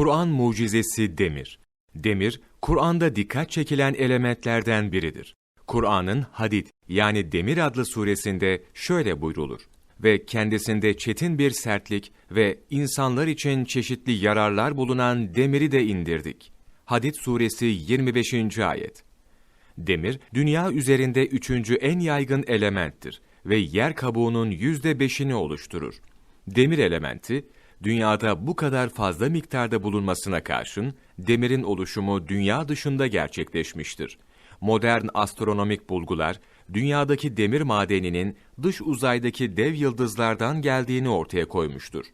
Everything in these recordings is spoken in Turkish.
Kur'an mucizesi demir. Demir, Kur'an'da dikkat çekilen elementlerden biridir. Kur'an'ın Hadid yani Demir adlı suresinde şöyle buyrulur. Ve kendisinde çetin bir sertlik ve insanlar için çeşitli yararlar bulunan demiri de indirdik. Hadid suresi 25. ayet. Demir, dünya üzerinde üçüncü en yaygın elementtir ve yer kabuğunun yüzde beşini oluşturur. Demir elementi, dünyada bu kadar fazla miktarda bulunmasına karşın, demirin oluşumu dünya dışında gerçekleşmiştir. Modern astronomik bulgular, dünyadaki demir madeninin dış uzaydaki dev yıldızlardan geldiğini ortaya koymuştur.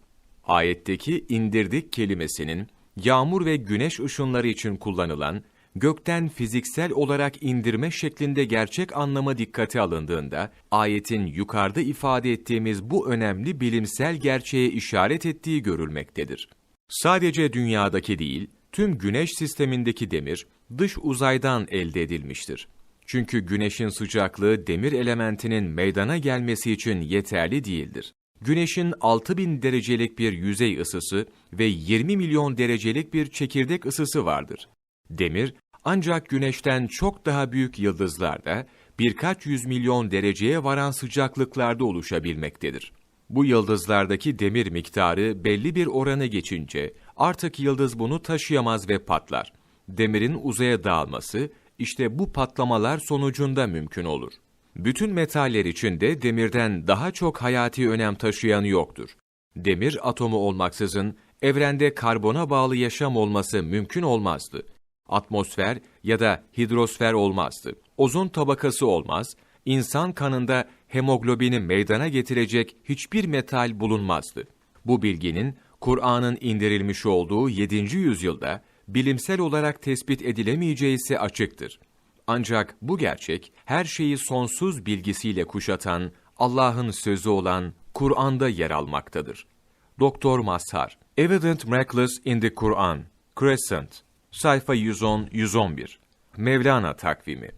Ayetteki indirdik kelimesinin, yağmur ve güneş ışınları için kullanılan, gökten fiziksel olarak indirme şeklinde gerçek anlama dikkate alındığında, ayetin yukarıda ifade ettiğimiz bu önemli bilimsel gerçeğe işaret ettiği görülmektedir. Sadece dünyadaki değil, tüm güneş sistemindeki demir, dış uzaydan elde edilmiştir. Çünkü güneşin sıcaklığı demir elementinin meydana gelmesi için yeterli değildir. Güneşin 6000 derecelik bir yüzey ısısı ve 20 milyon derecelik bir çekirdek ısısı vardır. Demir, ancak güneşten çok daha büyük yıldızlarda birkaç yüz milyon dereceye varan sıcaklıklarda oluşabilmektedir. Bu yıldızlardaki demir miktarı belli bir oranı geçince artık yıldız bunu taşıyamaz ve patlar. Demirin uzaya dağılması işte bu patlamalar sonucunda mümkün olur. Bütün metaller içinde demirden daha çok hayati önem taşıyan yoktur. Demir atomu olmaksızın evrende karbona bağlı yaşam olması mümkün olmazdı. Atmosfer ya da hidrosfer olmazdı. Ozon tabakası olmaz, insan kanında hemoglobini meydana getirecek hiçbir metal bulunmazdı. Bu bilginin Kur'an'ın indirilmiş olduğu 7. yüzyılda bilimsel olarak tespit edilemeyeceği ise açıktır. Ancak bu gerçek her şeyi sonsuz bilgisiyle kuşatan Allah'ın sözü olan Kur'an'da yer almaktadır. Doktor Mazhar Evident Miracles in the Quran Crescent Sayfa 110-111 Mevlana takvimi